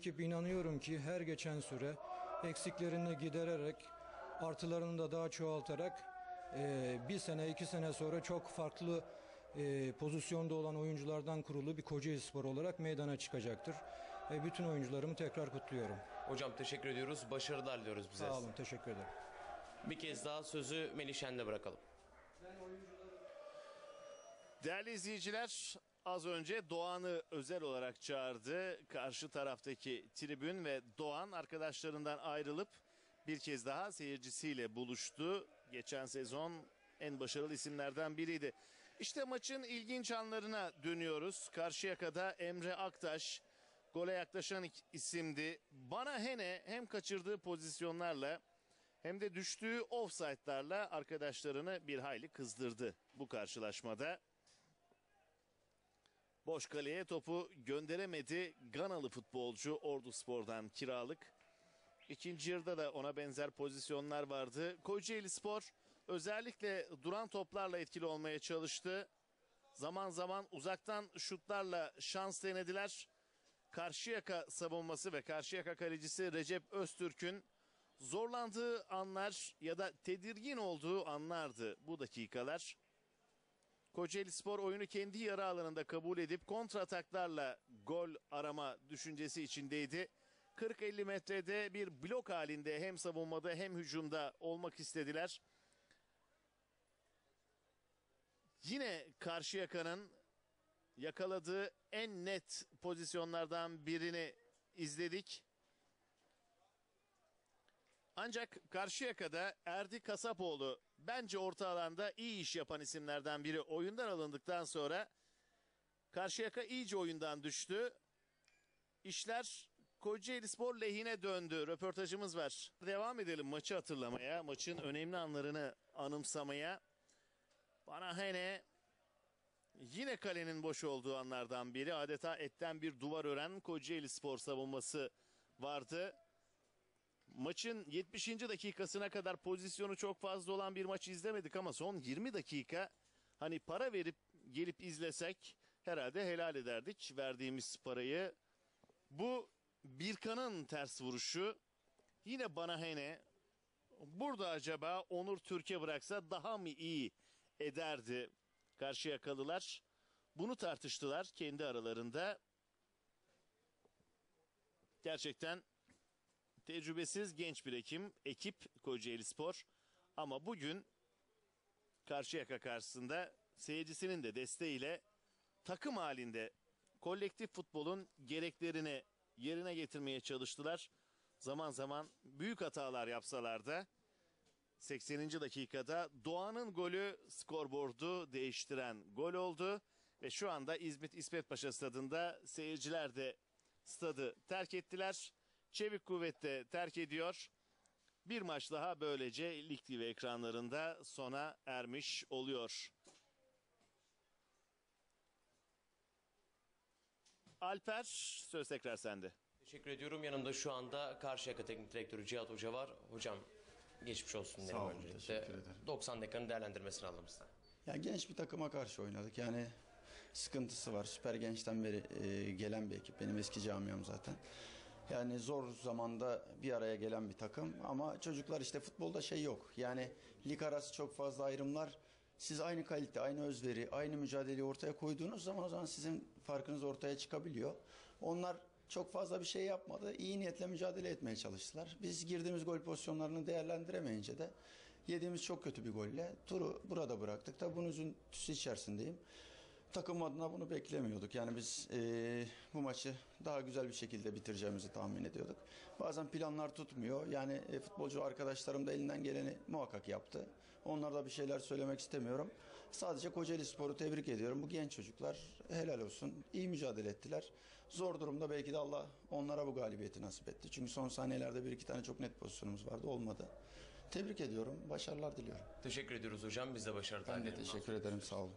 Ekip inanıyorum ki her geçen süre eksiklerini gidererek artılarını da daha çoğaltarak e, bir sene iki sene sonra çok farklı e, pozisyonda olan oyunculardan kurulu bir Kocaeli Spor olarak meydana çıkacaktır. E, bütün oyuncularımı tekrar kutluyorum. Hocam teşekkür ediyoruz. Başarılar diliyoruz bize. Sağ olun, teşekkür ederim. Bir kez daha sözü Melih Şen'de bırakalım. Değerli izleyiciler az önce Doğan'ı özel olarak çağırdı. Karşı taraftaki tribün ve Doğan arkadaşlarından ayrılıp bir kez daha seyircisiyle buluştu. Geçen sezon en başarılı isimlerden biriydi. İşte maçın ilginç anlarına dönüyoruz. Karşıyaka'da Emre Aktaş gole yaklaşan isimdi. Bana Hene hem kaçırdığı pozisyonlarla hem de düştüğü offside'larla arkadaşlarını bir hayli kızdırdı bu karşılaşmada. Boş kaleye topu gönderemedi Ganalı futbolcu Ordu Spor'dan kiralık. İkinci yarıda da ona benzer pozisyonlar vardı. Kocaeli Spor özellikle duran toplarla etkili olmaya çalıştı. Zaman zaman uzaktan şutlarla şans denediler. Karşıyaka savunması ve Karşıyaka kalecisi Recep Öztürk'ün zorlandığı anlar ya da tedirgin olduğu anlardı bu dakikalar. Kocaeli Spor oyunu kendi yarı alanında kabul edip kontrataklarla gol arama düşüncesi içindeydi. 40-50 metrede bir blok halinde hem savunmada hem hücumda olmak istediler. Yine Karşıyaka'nın yakaladığı en net pozisyonlardan birini izledik. Ancak Karşıyaka'da Erdi Kasapoğlu bence orta alanda iyi iş yapan isimlerden biri oyundan alındıktan sonra Karşıyaka iyice oyundan düştü. İşler Kocaeli Spor lehine döndü. Röportajımız var. Devam edelim maçı hatırlamaya, maçın önemli anlarını anımsamaya. Bana hene yine kalenin boş olduğu anlardan biri. Adeta etten bir duvar ören Kocaeli Spor savunması vardı. Maçın 70. dakikasına kadar pozisyonu çok fazla olan bir maç izlemedik ama son 20 dakika hani para verip gelip izlesek herhalde helal ederdik verdiğimiz parayı. Bu Birkan'ın ters vuruşu yine bana hene burada acaba Onur Türkiye bıraksa daha mı iyi ederdi Karşıyakalılar. Bunu tartıştılar kendi aralarında. Gerçekten tecrübesiz genç bir hekim, ekip Kocaeli Spor. Ama bugün Karşıyaka karşısında seyircisinin de desteğiyle takım halinde kolektif futbolun gereklerini yerine getirmeye çalıştılar. Zaman zaman büyük hatalar yapsalar da 80. dakikada Doğan'ın golü skorboardu değiştiren gol oldu. Ve şu anda İzmit İsmet Paşa stadında seyirciler de stadı terk ettiler. Çevik Kuvvet'te terk ediyor. Bir maç daha böylece Lig TV ekranlarında sona ermiş oluyor. Alper söz tekrar sende. Teşekkür ediyorum. Yanımda şu anda Karşıyaka Teknik Direktörü Cihat Hoca var. Hocam geçmiş olsun diyelim olun, öncelikle. teşekkür ederim. 90 dakikanın değerlendirmesini alalım sizden. Ya genç bir takıma karşı oynadık. Yani sıkıntısı var. Süper Genç'ten beri e, gelen bir ekip. Benim eski camiam zaten. Yani zor zamanda bir araya gelen bir takım ama çocuklar işte futbolda şey yok. Yani lig arası çok fazla ayrımlar. Siz aynı kalite, aynı özveri, aynı mücadeleyi ortaya koyduğunuz zaman o zaman sizin farkınız ortaya çıkabiliyor. Onlar çok fazla bir şey yapmadı. İyi niyetle mücadele etmeye çalıştılar. Biz girdiğimiz gol pozisyonlarını değerlendiremeyince de yediğimiz çok kötü bir golle turu burada bıraktık. Tabi bunun üzüntüsü içerisindeyim. Takım adına bunu beklemiyorduk. Yani biz eee, bu maçı daha güzel bir şekilde bitireceğimizi tahmin ediyorduk. Bazen planlar tutmuyor. Yani e, futbolcu arkadaşlarım da elinden geleni muhakkak yaptı. Onlara da bir şeyler söylemek istemiyorum. Sadece Kocaeli Spor'u tebrik ediyorum. Bu genç çocuklar helal olsun. İyi mücadele ettiler. Zor durumda belki de Allah onlara bu galibiyeti nasip etti. Çünkü son saniyelerde bir iki tane çok net pozisyonumuz vardı. Olmadı. Tebrik ediyorum. Başarılar diliyorum. Teşekkür ediyoruz hocam. Biz de başarılar Ben de teşekkür ederim. Sağ olun.